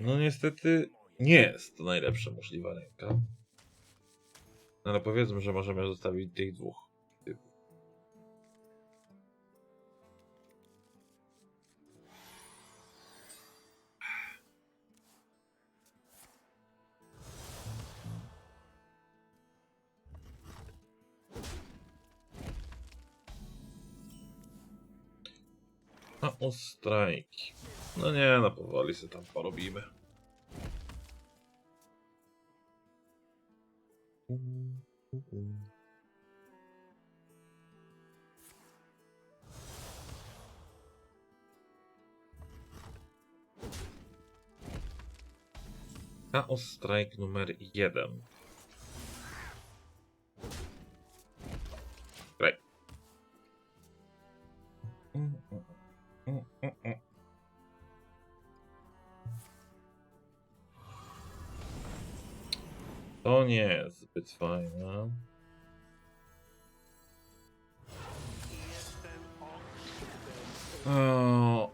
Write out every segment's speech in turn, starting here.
No niestety nie jest to najlepsza możliwa ręka. No Ale powiedzmy, że możemy zostawić tych dwóch. typów. A o strajki. No nie, no powoli sobie tam porobimy. Chaos Strike numer jeden. To nie jest zbyt fajne.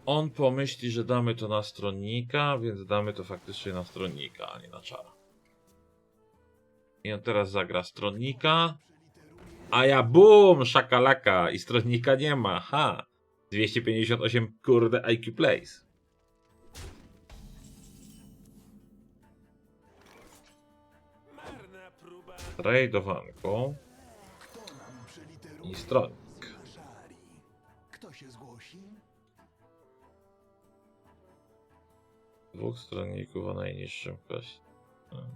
On pomyśli, że damy to na stronnika, więc damy to faktycznie na stronnika, a nie na czara. I on teraz zagra stronnika. A ja bum, szakalaka i stronnika nie ma. Ha. 258 kurde IQ plays. Przeliteruje i stronnik. Kto się zgłosi? Dwóch stronników o najniższym. Hmm.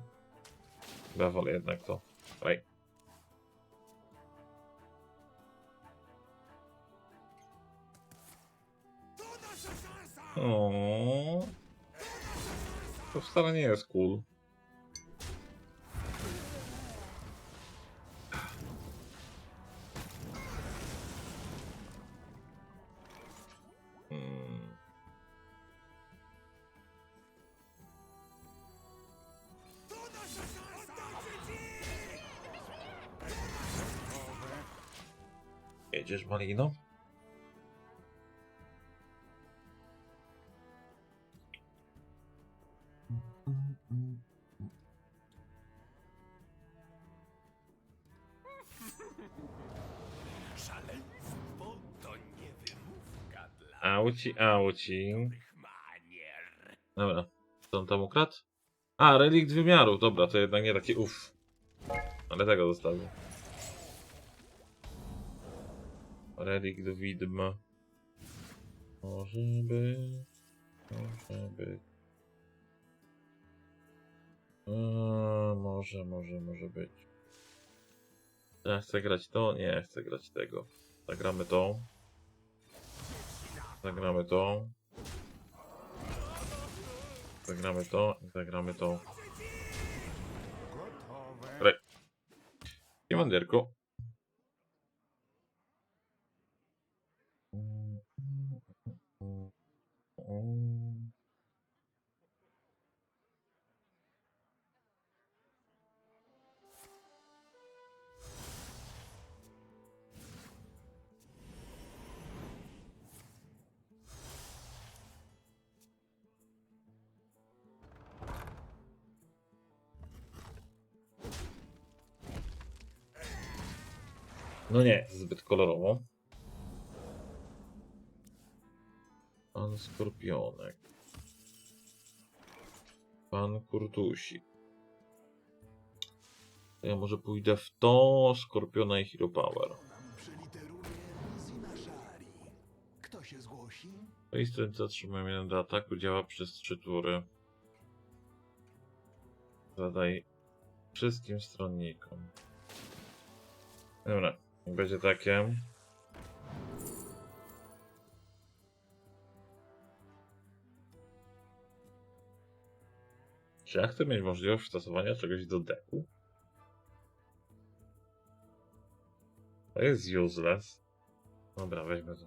Ja wolę jednak to. O. To wcale nie jest cool. Jedziesz, Malino? Szaleństwo to nie wymówka dla Auci, auci. manier. Dobra. Co on tam ukradł? A, relikt wymiaru. Dobra, to jednak nie taki uff. Ale tego zostawił. Relikt widma. Może być. Może być. Może, może, może być. Ja chcę grać to? Nie, chcę grać tego. Zagramy to. Zagramy to. Zagramy to i zagramy to. Re. Siemanderko. No nie, zbyt kolorowo. Pan Skorpionek. Pan Kurtusik. Ja może pójdę w to, Skorpiona i Hero Power. Kto się zgłosi? Listy zatrzymują jeden do ataku, działa przez trzy tury. Zadaj wszystkim stronnikom. Dobra, będzie takie. Czy ja chcę mieć możliwość stosowania czegoś do deku? To jest useless. Dobra, weźmy to.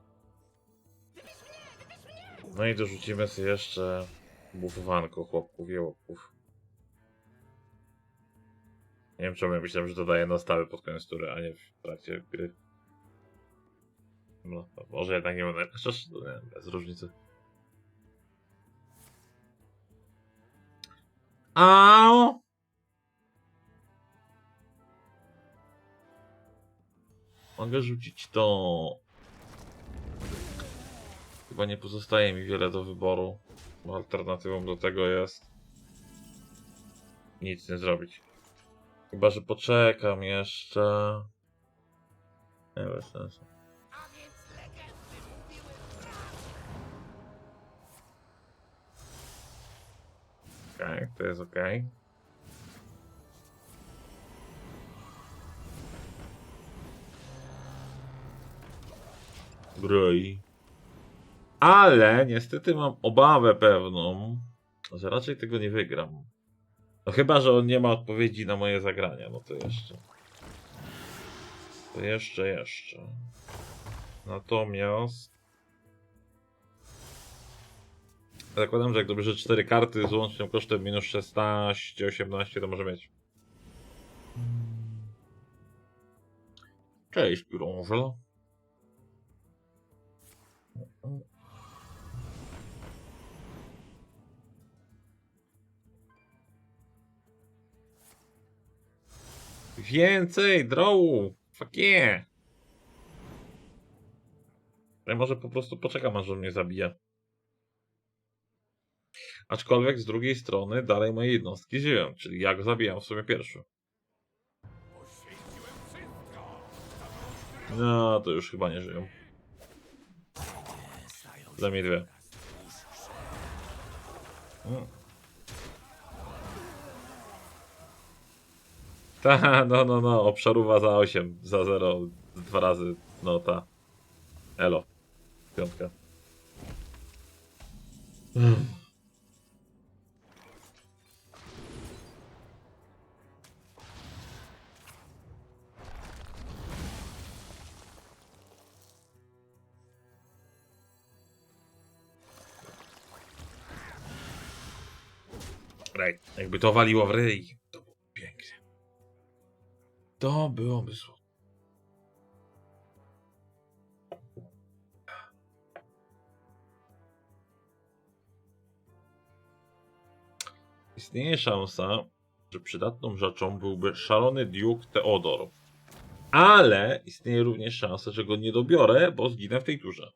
No i dorzucimy sobie jeszcze bufowanko chłopków i łopków. Nie wiem czemu ja myślałem, że dodaję na stałe pod koniec tury, a nie w trakcie gry. No, może jednak nie będę. Chociaż, nie, bez różnicy. Au! Mogę rzucić to. Chyba nie pozostaje mi wiele do wyboru, bo alternatywą do tego jest nic nie zrobić. Chyba, że poczekam jeszcze. Nie bez sensu. Okej, to jest okej. Broi. Ale niestety mam obawę pewną, że raczej tego nie wygram. No chyba, że on nie ma odpowiedzi na moje zagrania, no to jeszcze. To jeszcze, jeszcze. Natomiast... Zakładam, że jak dobierze 4 karty z łącznym kosztem minus 16, 18 to może mieć. Cześć, Grążel. Więcej drołu! Fuck yeah! Ja może po prostu poczekam, aż on mnie zabije. Aczkolwiek z drugiej strony dalej moje jednostki żyją, czyli ja go zabijam w sumie pierwszy. No, to już chyba nie żyją. Za mnie dwie. Mm. Ta, no, no, no, obszarowa za 8, za 0, dwa razy, no ta. Elo. Piątka. Mm. Jakby to waliło w ryj, to. To byłoby słodko. Istnieje szansa, że przydatną rzeczą byłby szalony Duke Theodor. Ale istnieje również szansa, że go nie dobiorę, bo zginę w tej turze.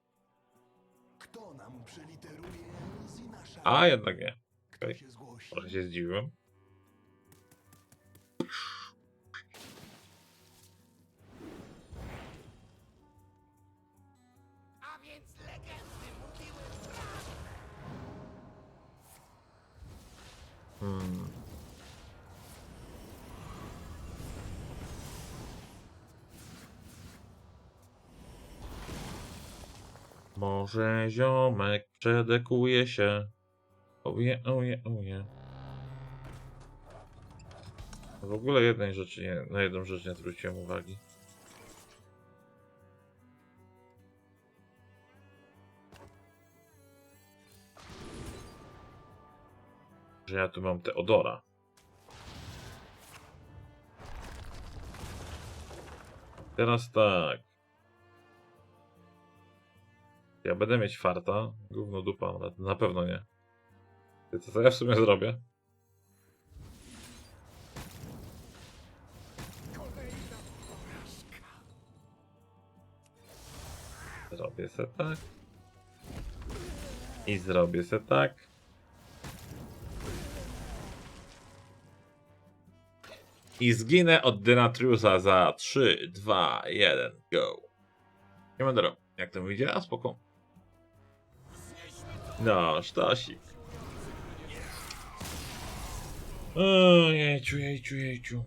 Kto nam przeliteruje Zinashari? A jednak nie. Zgłosi? Trochę się zdziwiłem. Hmm. Może ziomek przedekuje się. Oje, oje, oje. W ogóle jednej rzeczy nie, na jedną rzecz nie zwróciłem uwagi. Że ja tu mam Teodora. Teraz tak. Ja będę mieć farta. Gówno dupa, ale na pewno nie. Co ja w sumie zrobię? Zrobię se tak. I zrobię se tak. I zginę od Denatriusa za 3, 2, 1, go. Nie będę robił. Jak to wyjdzie? A spoko. No, sztosik. O, jejciu, jejciu, jejciu.